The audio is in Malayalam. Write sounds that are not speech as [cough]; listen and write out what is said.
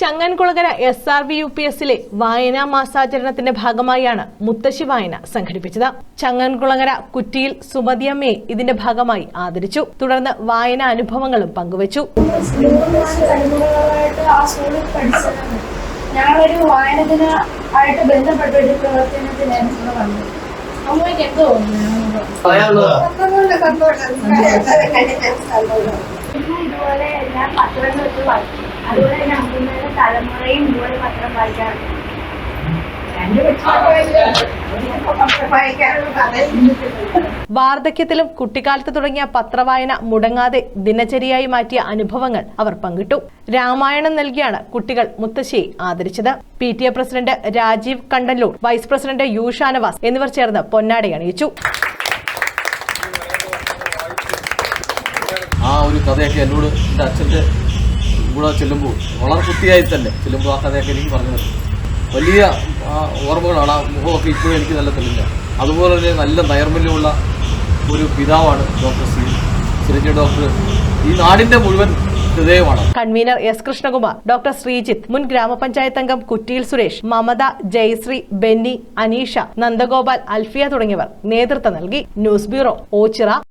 Changankulangara S R V U P എസിലെ വായനാ മാസാചരണത്തിന്റെ ഭാഗമായാണ് മുത്തശ്ശി വായന സംഘടിപ്പിച്ചത്. ചങ്ങൻകുളങ്ങര കുറ്റിയിൽ സുമതിയമ്മയെ ഇതിന്റെ ഭാഗമായി ആദരിച്ചു. തുടർന്ന് വായന അനുഭവങ്ങളും പങ്കുവച്ചു. ഞങ്ങളൊരു വായനദിന ആയിട്ട് ബന്ധപ്പെട്ട ഒരു പ്രവർത്തനത്തിനായിരുന്നു വന്നത് അമ്മയ്ക്ക് എന്തോ [laughs] ഇതുപോലെ എല്ലാ വായിക്കും. തലമുറയും ഇതുപോലെ പത്രം വായിക്കാറുണ്ട്. വാർദ്ധക്യത്തിലും കുട്ടിക്കാലത്ത് തുടങ്ങിയ പത്രവായന മുടങ്ങാതെ ദിനചര്യയായി മാറ്റിയ അനുഭവങ്ങൾ അവർ പങ്കിട്ടു. രാമായണം നൽകിയാണ് കുട്ടികൾ മുത്തശ്ശിയെ ആദരിച്ചത്. P T A president Rajeev Kandallur vice president U Shanavas എന്നിവർ ചേർന്ന് പൊന്നാട അണിയിച്ചു. ആ ഒരു കഥയൊക്കെ എന്നോട് എന്റെ അച്ഛന്റെ കൂടെ ചെല്ലുമ്പോൾ വളരെ കുത്തിയായി തന്നെ ചെല്ലുമ്പോൾ ആ കഥയൊക്കെ എനിക്ക് പറഞ്ഞു തരും. വലിയ ഓർമ്മകളാണ് ആ മുഖമൊക്കെ ഇപ്പോഴും എനിക്ക് നല്ല തെളിഞ്ഞ. അതുപോലെ തന്നെ നല്ല നൈർമല്യമുള്ള ഒരു പിതാവാണ് ഡോക്ടർ സി. ശ്രീജി ഡോക്ടർ. ഈ നാടിന്റെ മുഴുവൻ ഹൃദയമാണ്. Convener S Krishnakumar doctor Sreejith മുൻ ഗ്രാമപഞ്ചായത്ത് അംഗം കുറ്റിയിൽ സുരേഷ് മമത ജയശ്രീ ബെന്നി അനീഷ നന്ദഗോപാൽ അൽഫിയ തുടങ്ങിയവർ നേതൃത്വം നൽകി. News bureau Ochira.